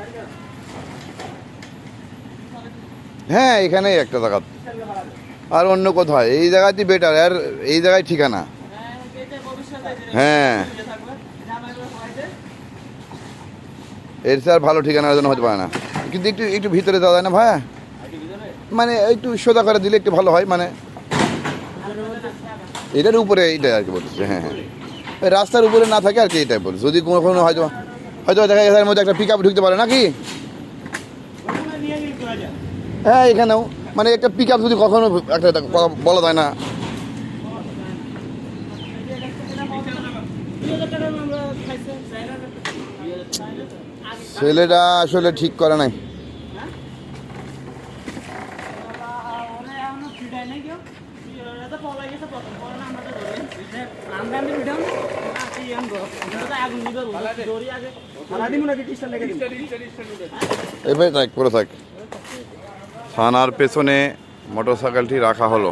Gracias. হ্যাঁ এখানেই একটা জায়গা। আর অন্য কোথায়? এই জায়গাতেই বেটার আর এই জায়গায় ঠিকানা। হ্যাঁ। এর স্যার ভালো ঠিকানার জন্য হতে পারে না। কিন্তু একটু একটু ভিতরে যাওয়া যায় না ভাই? মানে একটু সোজা করে দিলে একটু ভালো হয় মানে এটার উপরে এইটা আর কি বলছে হ্যাঁ হ্যাঁ। রাস্তার উপরে না থাকে আর কি এটাই বলছে যদি কোনো কোনো হয়তো হয়তো দেখা গেছে মধ্যে একটা পিক আপ ঢুকতে পারে নাকি? হ্যাঁ এখানেও। মানে একটা পিক আপ যদি কখনো একটা বলা যায় না। ছেলেটা আসলে ঠিক করে নাই। এভাবে থাক পরে থাক। থানার পেছনে মোটরসাইকেলটি রাখা হলো।